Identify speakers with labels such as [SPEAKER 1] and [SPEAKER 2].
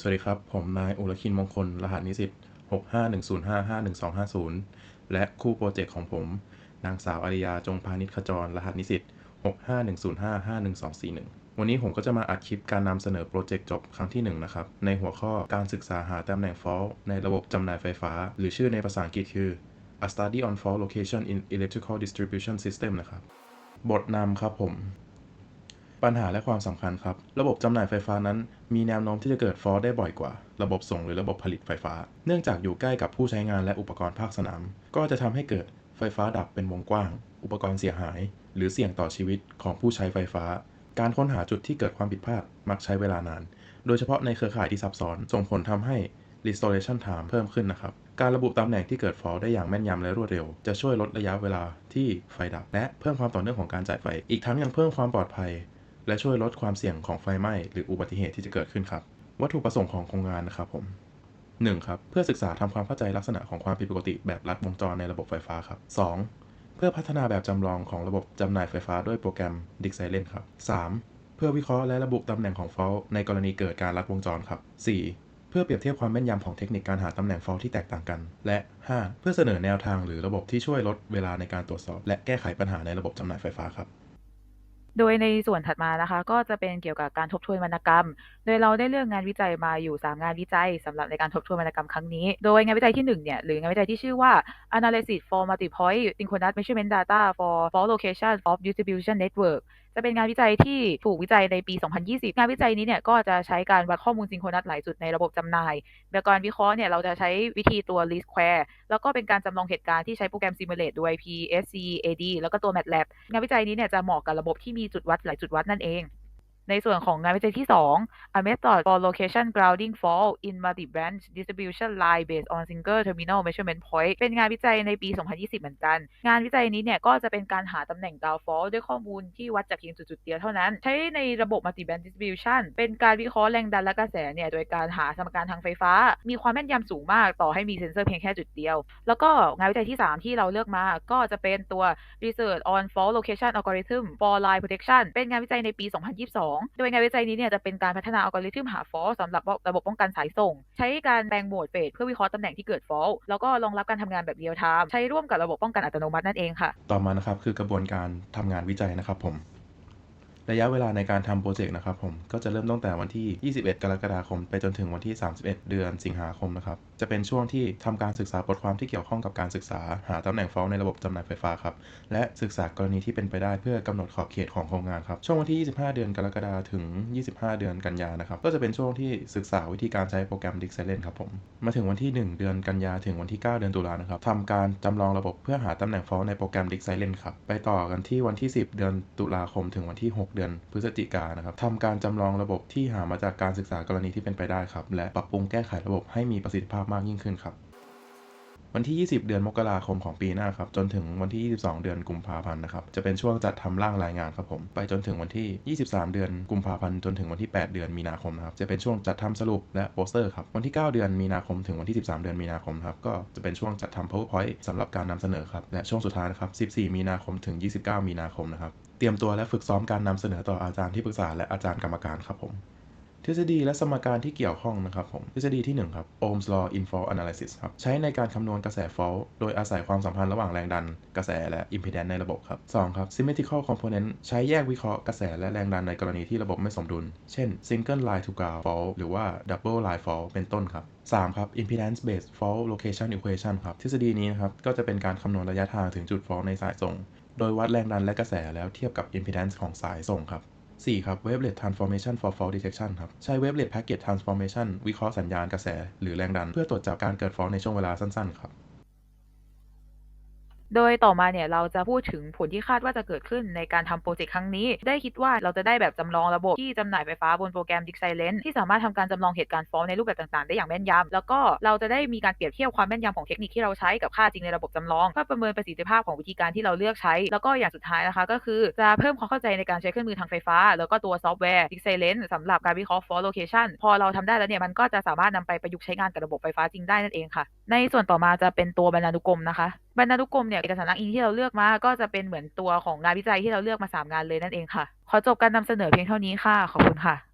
[SPEAKER 1] สวัสดีครับ ผมนายอุรคินมงคล รหัสนิสิต6510551250และคู่โปรเจกต์ของผม นางสาวอาริยาจงพานิชขจร รหัสนิสิต6510551241 วันนี้ผมก็จะมาอัดคลิปการนำเสนอโปรเจกต์จบครั้งที่ 1 นะครับ ในหัวข้อการศึกษาหาตำแหน่ง fault ในระบบจำหน่ายไฟฟ้า หรือชื่อในภาษาอังกฤษคือ A Study on Fault Location in Electrical Distribution System นะครับ บทนำครับผม ปัญหาและความสำคัญครับ ระบบจำหน่ายไฟฟ้านั้น มีแนวโน้มที่จะเกิดฟอลได้บ่อยกว่า ระบบส่งหรือระบบผลิตไฟฟ้า เนื่องจากอยู่ใกล้กับผู้ใช้งานและอุปกรณ์ภาคสนาม ก็จะทำให้เกิดไฟฟ้าดับเป็นวงกว้าง อุปกรณ์เสียหาย หรือเสี่ยงต่อชีวิตของผู้ใช้ไฟฟ้า การค้นหาจุดที่เกิดความผิดพลาดมักใช้เวลานาน โดยเฉพาะในเครือข่ายที่ซับซ้อน ส่งผลทำให้ restoration time เพิ่มขึ้นนะครับ การระบุตำแหน่งที่เกิดฟอลได้อย่างแม่นยำและรวดเร็ว จะช่วยลดระยะเวลาที่ไฟดับ และเพิ่มความต่อเนื่องของการจ่ายไฟ อีกทั้งยังเพิ่มความปลอดภัย และช่วยลดความเสี่ยงของไฟไหม้หรืออุบัติเหตุที่จะเกิดขึ้นครับ วัตถุประสงค์ของโครงงานนะครับผม 1. ครับ เพื่อศึกษาทำความเข้าใจลักษณะของความผิดปกติแบบลัดวงจรในระบบไฟฟ้าครับ 2. เพื่อพัฒนาแบบจำลองของระบบจำหน่ายไฟฟ้าด้วยโปรแกรม d i x i l e n ครับ 3. เพื่อวิเคราะห์และระบุตำแหน่งของ fault ในกรณีเกิดการลัดวงจรครับ 4. เพื่อเปรียบเทียบความแม่นยำของเทคนิคการหาตำแหน่ง fault ที่แตกต่างกัน และ 5. เพื่อเสนอแนวทางหรือระบบที่ช่วยลดเวลาในการตรวจสอบ และแก้ไขปัญหาในระบบจำหน่ายไฟฟ้าครับ
[SPEAKER 2] โดยในส่วนถัดมานะคะ ก็จะเป็นเกี่ยวกับการทบทวนวรรณกรรม โดยเราได้เลือกงานวิจัยมาอยู่ 3 งานวิจัยสำหรับในการทบทวนวรรณกรรมครั้งนี้ โดยงานวิจัยที่ 1 เนี่ย หรืองานวิจัยที่ชื่อว่า Analysis for Multipoint Synchronous Measurement Data for Fault Location of Distribution Network จะเป็นงานวิจัยที่ถูกวิจัยในปี 2020 งานวิจัยนี้เนี่ยก็จะใช้การวัดข้อมูลซิงโครนัสหลายจุดในระบบจำหน่ายแบบการวิเคราะห์เนี่ยเราจะใช้วิธีตัว least square แล้วก็เป็นการจำลองเหตุการณ์ที่ใช้โปรแกรม simulate ด้วย PSCAD แล้วก็ตัว MATLAB งานวิจัยนี้เนี่ยจะเหมาะกับระบบที่มีจุดวัดหลายจุดวัดนั่นเอง ในส่วนของงานวิจัยที่ 2 A method for location grounding fault in multi-branch distribution line based on single terminal measurement point เป็นงานวิจัยในปี 2020 เหมือนกัน งานวิจัยนี้เนี่ยก็จะเป็นการหาตำแหน่ง ground fault ด้วยข้อมูลที่วัดจากเพียงจุดๆเดียวเท่านั้น ใช้ในระบบ multi-branch distribution เป็นการวิเคราะห์แรงดันและกระแสเนี่ยโดยการหาสมการทางไฟฟ้า มีความแม่นยำสูงมากต่อให้มีเซ็นเซอร์เพียงแค่จุดเดียว แล้วก็งานวิจัยที่ 3 ที่เราเลือกมาก็จะเป็นตัว Research on Fault Location Algorithm for Line Protection เป็นงานวิจัยในปี 2022โดยงานวิจัยนี้เนี่ยจะเป็นการพัฒนาอัลกอริทึมหาฟอลสำหรับระบบป้องกันสายส่ง ใช้การแปลงโหมดเฟสเพื่อวิเคราะห์ตำแหน่งที่เกิดฟอลแล้วก็รองรับการทำงานแบบเรียลไทม์ใช้ร่วมกับระบบป้องกันอัตโนมัตินั่นเองค่ะ
[SPEAKER 1] ต่อมานะครับคือกระบวนการทำงานวิจัยนะครับผม ระยะเวลาในการทำโปรเจกต์นะครับผมก็จะเริ่มตั้งแต่วันที่ 21 กรกฎาคม ไปจนถึงวันที่ 31 เดือนสิงหาคมนะครับจะเป็นช่วงที่ทำการศึกษาบทความที่เกี่ยวข้องกับการศึกษา หาตำแหน่งฟอลในระบบจำหน่ายไฟฟ้าครับและศึกษากรณีที่เป็นไปได้เพื่อกำหนดขอบเขตของโครงงานครับช่วงวันที่ 25 เดือนกรกฎาคมถึง 25 เดือนกันยานะครับก็จะเป็นช่วงที่ศึกษาวิธีการใช้โปรแกรม d i x i l e n ครับผมมาถึงวันที่ 1 เดือนกันยาถึงวันที่ 9 เดือนตุลานะครับทำการจำลองระบบเพื่อหาตำแหน่งฟอลในโปรแกรม d i x i l e n ครับไปต่อกันที่วันที่ 10 เดือนตุลาคมถึงวันที่ 6เดือนพฤศจิกานะครับทำการจำลองระบบที่หามาจากการศึกษากรณีที่เป็นไปได้ครับ และปรับปรุงแก้ไขระบบให้มีประสิทธิภาพมากยิ่งขึ้นครับ วันที่ 20 เดือนมกราคมของปีหน้าครับจนถึงวันที่ 22 เดือนกุมภาพันธ์นะครับจะเป็นช่วงจัดทำร่างรายงานครับผม ไปจนถึงวันที่ 23 เดือนกุมภาพันธ์จนถึงวันที่ 8 เดือนมีนาคมนะครับจะเป็นช่วงจัดทำสรุปและโปสเตอร์ครับวันที่ 9 เดือนมีนาคมถึงวันที่ 13 เดือนมีนาคมครับก็จะเป็นช่วงจัดทำ powerpoint สำหรับการนำเสนอครับและช่วงสุดท้ายนะครับ 14 มีนาคมถึง 29 มีนาคมนะครับ เตรียมตัวและฝึกซ้อมการนำเสนอต่ออาจารย์ที่ปรึกษาและอาจารย์กรรมการครับผมทฤษฎีและสมการที่เกี่ยวข้องนะครับผมทฤษฎีที่1ครับ Ohm's law in fault analysis ครับใช้ในการคำนวณกระแส fault โดยอาศัยความสัมพันธ์ระหว่างแรงดัน กระแสและ impedance ในระบบครับ2ครับ symmetrical component ใช้แยกวิเคราะห์กระแสและแรงดันในกรณีที่ระบบไม่สมดุล เช่น single line to ground fault หรือว่า double line fault เป็นต้นครับ3ครับ impedance based fault location equation ครับทฤษฎีนี้นะครับก็จะเป็นการคำนวณระยะทางถึงจุด fault ในสายส่ง โดยวัดแรงดันและกระแสแล้วเทียบกับ impedance ของสายส่งครับ 4 ครับ wavelet transformation for fault detection ครับ ใช้ wavelet packet transformation วิเคราะห์สัญญาณกระแส หรือแรงดัน เพื่อตรวจจับการเกิดฟอลในช่วงเวลาสั้น ๆ ครับ
[SPEAKER 2] โดยต่อมาเนี่ยเราจะพูดถึงผลที่คาดว่าจะเกิดขึ้นในการทำโปรเจกต์ครั้งนี้ ได้คิดว่าเราจะได้แบบจำลองระบบที่จำหน่ายไฟฟ้าบนโปรแกรม d i x i l e n ที่สามารถทำการจำลองเหตุการณ์ฟ้องในรูปแบบต่างๆ ได้อย่างแม่นยำแล้วก็เราจะได้มีการเปรียบเทียบความแม่นยำของเทคนิคที่เราใช้กับค่าจริงในระบบจำลองเพื่อประเมินประสิทธิภาพของวิธีการที่เราเลือกใช้ แล้วก็อย่างสุดท้ายนะคะ ก็คือจะเพิ่มความเข้าใจในการใช้เครื่องมือทางไฟฟ้า แล้วก็ตัวซอฟต์แวร์ d i x i l e n สำหรับการวิเคราะห์ fault location พอเราทำได้แล้วเนี่ยมันก็จะสามารถนำไปประยุกต์ใช้งานกับระบบไฟฟ้าจริงได้นั่นเองค่ะ ในส่วนต่อมาจะเป็นตัวบรรณานุกรมนะคะ บรรณานุกรมเนี่ยเอกสารอ้างอิงที่เราเลือกมาก็จะเป็นเหมือนตัวของงานวิจัยที่เราเลือกมา3งานเลยนั่นเองค่ะ ขอจบการนำเสนอเพียงเท่านี้ค่ะ ขอบคุณค่ะ